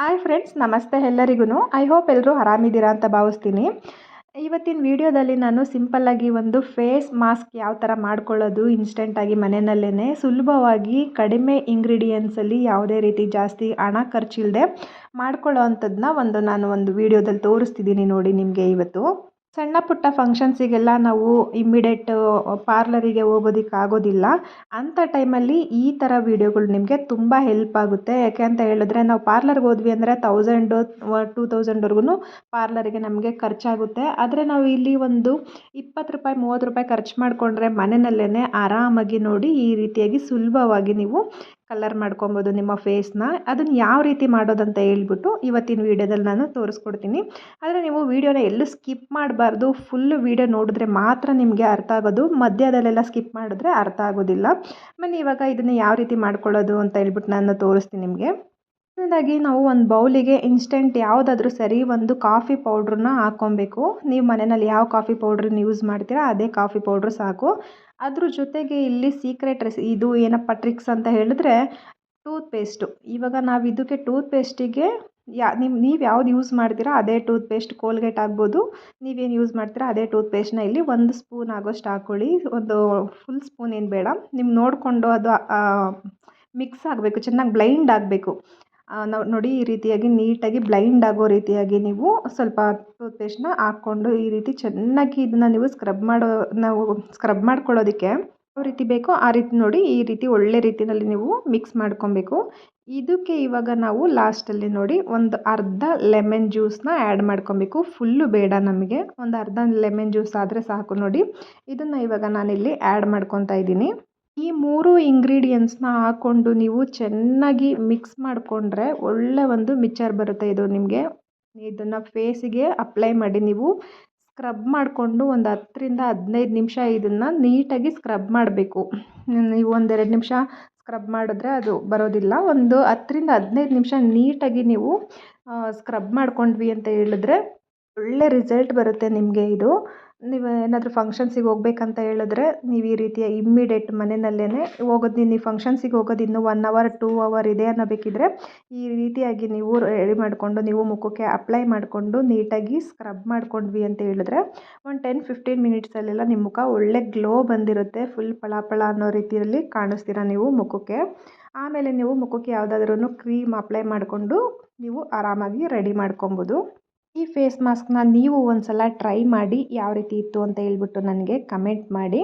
Hi friends ನಮಸ್ತೆ ಎಲ್ಲರಿಗೂ I hope ಎಲ್ಲರೂ ಆರಾಮಿದ್ದೀರಾ ಅಂತ ಭಾವಿಸ್ತೀನಿ. ಇವತ್ತಿನ ವಿಡಿಯೋದಲ್ಲಿ ನಾನು ಸಿಂಪಲ್ಲಾಗಿ ಒಂದು ಫೇಸ್ ಮಾಸ್ಕ್ ಯಾವ ಥರ ಮಾಡ್ಕೊಳ್ಳೋದು ಇನ್ಸ್ಟೆಂಟಾಗಿ ಮನೆಯಲ್ಲೇ ಸುಲಭವಾಗಿ ಕಡಿಮೆ ಇಂಗ್ರೀಡಿಯೆಂಟ್ಸಲ್ಲಿ ಯಾವುದೇ ರೀತಿ ಜಾಸ್ತಿ ಹಣ ಖರ್ಚಿಲ್ಲದೆ ಮಾಡ್ಕೊಳ್ಳೋ ಅಂಥದ್ದನ್ನ ಒಂದು ನಾನು ಒಂದು ವಿಡಿಯೋದಲ್ಲಿ ತೋರಿಸ್ತಿದ್ದೀನಿ ನೋಡಿ ನಿಮಗೆ ಇವತ್ತು. ಸಣ್ಣ ಪುಟ್ಟ ಫಂಕ್ಷನ್ಸಿಗೆಲ್ಲ ನಾವು ಇಮ್ಮಿಡಿಯೇಟ್ ಪಾರ್ಲರಿಗೆ ಹೋಗೋದಿಕ್ಕೆ ಆಗೋದಿಲ್ಲ ಅಂಥ ಟೈಮಲ್ಲಿ ಈ ಥರ ವೀಡಿಯೋಗಳು ನಿಮಗೆ ತುಂಬ ಹೆಲ್ಪ್ ಆಗುತ್ತೆ. ಯಾಕೆ ಅಂತ ಹೇಳಿದ್ರೆ ನಾವು ಪಾರ್ಲರ್ಗೆ ಹೋದ್ವಿ ಅಂದರೆ ತೌಸಂಡು ಟೂ ತೌಸಂಡ್ವರೆಗೂ ಪಾರ್ಲರಿಗೆ ನಮಗೆ ಖರ್ಚಾಗುತ್ತೆ. ಆದರೆ ನಾವು ಇಲ್ಲಿ ಒಂದು ಇಪ್ಪತ್ತು ರೂಪಾಯಿ, ಮೂವತ್ತು ರೂಪಾಯಿ ಖರ್ಚು ಮಾಡಿಕೊಂಡ್ರೆ ಮನೆಯಲ್ಲೇ ಆರಾಮಾಗಿ ನೋಡಿ ಈ ರೀತಿಯಾಗಿ ಸುಲಭವಾಗಿ ನೀವು ಕಲರ್ ಮಾಡ್ಕೊಬೋದು ನಿಮ್ಮ ಫೇಸ್ನ. ಅದನ್ನು ಯಾವ ರೀತಿ ಮಾಡೋದಂತ ಹೇಳ್ಬಿಟ್ಟು ಇವತ್ತಿನ ವೀಡಿಯೋದಲ್ಲಿ ನಾನು ತೋರಿಸ್ಕೊಡ್ತೀನಿ. ಆದರೆ ನೀವು ವೀಡಿಯೋನ ಎಲ್ಲೂ ಸ್ಕಿಪ್ ಮಾಡಬಾರ್ದು. ಫುಲ್ ವೀಡಿಯೋ ನೋಡಿದ್ರೆ ಮಾತ್ರ ನಿಮಗೆ ಅರ್ಥ ಆಗೋದು. ಮಧ್ಯದಲ್ಲೆಲ್ಲ ಸ್ಕಿಪ್ ಮಾಡಿದ್ರೆ ಅರ್ಥ ಆಗೋದಿಲ್ಲ. ಆಮೇಲೆ ಇವಾಗ ಇದನ್ನು ಯಾವ ರೀತಿ ಮಾಡ್ಕೊಳ್ಳೋದು ಅಂತ ಹೇಳ್ಬಿಟ್ಟು ನಾನು ತೋರಿಸ್ತೀನಿ ನಿಮಗೆ. ಮೊದಲನೇದಾಗಿ ನಾವು ಒಂದು ಬೌಲಿಗೆ ಇನ್ಸ್ಟೆಂಟ್ ಯಾವುದಾದ್ರೂ ಸರಿ ಒಂದು ಕಾಫಿ ಪೌಡ್ರನ್ನ ಹಾಕ್ಕೊಬೇಕು. ನೀವು ಮನೆಯಲ್ಲಿ ಯಾವ ಕಾಫಿ ಪೌಡ್ರನ್ನ ಯೂಸ್ ಮಾಡ್ತೀರಾ, ಅದೇ ಕಾಫಿ ಪೌಡ್ರ್ ಸಾಕು. ಅದ್ರ ಜೊತೆಗೆ ಇಲ್ಲಿ ಸೀಕ್ರೆಟ್ ರೆಸಿ ಇದು ಏನಪ್ಪ ಟ್ರಿಕ್ಸ್ ಅಂತ ಹೇಳಿದ್ರೆ ಟೂತ್ ಪೇಸ್ಟು ಇವಾಗ ನಾವು ಇದಕ್ಕೆ ಟೂತ್ ಪೇಸ್ಟಿಗೆ ಯಾ ನಿಮ್ಮ ನೀವು ಯಾವ್ದು ಯೂಸ್ ಮಾಡ್ತೀರಾ, ಅದೇ ಟೂತ್ ಪೇಸ್ಟ್ ಕೋಲ್ಗೇಟ್ ಆಗ್ಬೋದು. ನೀವೇನು ಯೂಸ್ ಮಾಡ್ತೀರಾ, ಅದೇ ಟೂತ್ ಪೇಸ್ಟ್ನ ಇಲ್ಲಿ ಒಂದು ಸ್ಪೂನ್ ಆಗೋಷ್ಟು ಹಾಕ್ಕೊಳ್ಳಿ ಒಂದು ಫುಲ್ ಸ್ಪೂನ್ ಏನು ಬೇಡ. ನಿಮ್ಗೆ ನೋಡಿಕೊಂಡು ಅದು ಮಿಕ್ಸ್ ಆಗಬೇಕು, ಚೆನ್ನಾಗಿ ಬ್ಲೈಂಡ್ ಆಗಬೇಕು. ನಾವು ನೋಡಿ ಈ ರೀತಿಯಾಗಿ ನೀಟಾಗಿ ಬ್ಲೈಂಡ್ ಆಗೋ ರೀತಿಯಾಗಿ ನೀವು ಸ್ವಲ್ಪ ಟೂತ್ ಪೇಸ್ಟ್ನ ಹಾಕ್ಕೊಂಡು ಈ ರೀತಿ ಚೆನ್ನಾಗಿ ಇದನ್ನು ನೀವು ಸ್ಕ್ರಬ್ ಮಾಡೋ, ನಾವು ಸ್ಕ್ರಬ್ ಮಾಡ್ಕೊಳ್ಳೋದಕ್ಕೆ ಯಾವ ರೀತಿ ಬೇಕೋ ಆ ರೀತಿ ನೋಡಿ ಈ ರೀತಿ ಒಳ್ಳೆ ರೀತಿಯಲ್ಲಿ ನೀವು ಮಿಕ್ಸ್ ಮಾಡ್ಕೊಬೇಕು. ಇದಕ್ಕೆ ಇವಾಗ ನಾವು ಲಾಸ್ಟಲ್ಲಿ ನೋಡಿ ಒಂದು ಅರ್ಧ ಲೆಮನ್ ಜ್ಯೂಸನ್ನ ಆ್ಯಡ್ ಮಾಡ್ಕೊಬೇಕು. ಫುಲ್ಲು ಬೇಡ ನಮಗೆ. ಒಂದು ಅರ್ಧ ಲೆಮನ್ ಜ್ಯೂಸ್ ಆದರೆ ಸಾಕು ನೋಡಿ. ಇದನ್ನು ಇವಾಗ ನಾನಿಲ್ಲಿ ಆ್ಯಡ್ ಮಾಡ್ಕೊತಾ ಇದ್ದೀನಿ. ಈ ಮೂರು ಇಂಗ್ರೀಡಿಯೆಂಟ್ಸ್ನ ಹಾಕ್ಕೊಂಡು ನೀವು ಚೆನ್ನಾಗಿ ಮಿಕ್ಸ್ ಮಾಡಿಕೊಂಡ್ರೆ ಒಳ್ಳೆ ಒಂದು ಮಿಚ್ಚರ್ ಬರುತ್ತೆ ಇದು ನಿಮಗೆ. ಇದನ್ನು ಫೇಸಿಗೆ ಅಪ್ಲೈ ಮಾಡಿ ನೀವು ಸ್ಕ್ರಬ್ ಮಾಡಿಕೊಂಡು ಒಂದು ಹತ್ತರಿಂದ ಹದಿನೈದು ನಿಮಿಷ ಇದನ್ನು ನೀಟಾಗಿ ಸ್ಕ್ರಬ್ ಮಾಡಬೇಕು. ನೀವು ಒಂದೆರಡು ನಿಮಿಷ ಸ್ಕ್ರಬ್ ಮಾಡಿದ್ರೆ ಅದು ಬರೋದಿಲ್ಲ. ಒಂದು ಹತ್ತರಿಂದ ಹದಿನೈದು ನಿಮಿಷ ನೀಟಾಗಿ ನೀವು ಸ್ಕ್ರಬ್ ಮಾಡ್ಕೊಂಡ್ವಿ ಅಂತ ಹೇಳಿದ್ರೆ ಒಳ್ಳೆ ರಿಸಲ್ಟ್ ಬರುತ್ತೆ ನಿಮಗೆ ಇದು. ನೀವು ಏನಾದರೂ ಫಂಕ್ಷನ್ಸಿಗೆ ಹೋಗ್ಬೇಕಂತ ಹೇಳಿದ್ರೆ ನೀವು ಈ ರೀತಿಯ ಇಮ್ಮಿಡಿಯೇಟ್ ಮನೆಯಲ್ಲೇ ಹೋಗೋದು ನೀವು ಫಂಕ್ಷನ್ಸಿಗೆ ಹೋಗೋದು ಇನ್ನೂ ಒನ್ ಅವರ್ ಟೂ ಅವರ್ ಇದೆ ಅನ್ನಬೇಕಿದ್ರೆ ಈ ರೀತಿಯಾಗಿ ನೀವು ರೆಡಿ ಮಾಡಿಕೊಂಡು ನೀವು ಮುಖಕ್ಕೆ ಅಪ್ಲೈ ಮಾಡಿಕೊಂಡು ನೀಟಾಗಿ ಸ್ಕ್ರಬ್ ಮಾಡ್ಕೊಂಡ್ವಿ ಅಂತ ಹೇಳಿದ್ರೆ ಒಂದು ಟೆನ್ ಫಿಫ್ಟೀನ್ ಮಿನಿಟ್ಸಲ್ಲೆಲ್ಲ ನಿಮ್ಮ ಮುಖ ಒಳ್ಳೆ ಗ್ಲೋ ಬಂದಿರುತ್ತೆ. ಫುಲ್ ಫಳ ಫಳ ಅನ್ನೋ ರೀತಿಯಲ್ಲಿ ಕಾಣಿಸ್ತೀರ ನೀವು ಮುಖಕ್ಕೆ. ಆಮೇಲೆ ನೀವು ಮುಖಕ್ಕೆ ಯಾವುದಾದ್ರೂ ಕ್ರೀಮ್ ಅಪ್ಲೈ ಮಾಡಿಕೊಂಡು ನೀವು ಆರಾಮಾಗಿ ರೆಡಿ ಮಾಡ್ಕೊಬೋದು. ಈ ಫೇಸ್ ಮಾಸ್ಕ್ನ ನೀವು ಒಂದು ಸಲ ಟ್ರೈ ಮಾಡಿ ಯಾವ ರೀತಿ ಇತ್ತು ಅಂತ ಹೇಳ್ಬಿಟ್ಟು ನನಗೆ ಕಮೆಂಟ್ ಮಾಡಿ.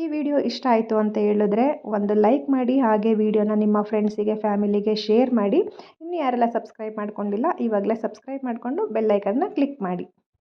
ಈ ವಿಡಿಯೋ ಇಷ್ಟ ಆಯಿತು ಅಂತ ಹೇಳಿದ್ರೆ ಒಂದು ಲೈಕ್ ಮಾಡಿ, ಹಾಗೆ ವಿಡಿಯೋನ ನಿಮ್ಮ ಫ್ರೆಂಡ್ಸಿಗೆ ಫ್ಯಾಮಿಲಿಗೆ ಶೇರ್ ಮಾಡಿ. ಇನ್ನು ಯಾರೆಲ್ಲ ಸಬ್ಸ್ಕ್ರೈಬ್ ಮಾಡ್ಕೊಂಡಿಲ್ಲ, ಇವಾಗಲೇ ಸಬ್ಸ್ಕ್ರೈಬ್ ಮಾಡಿಕೊಂಡು ಬೆಲ್ಲೈಕನ್ನ ಕ್ಲಿಕ್ ಮಾಡಿ.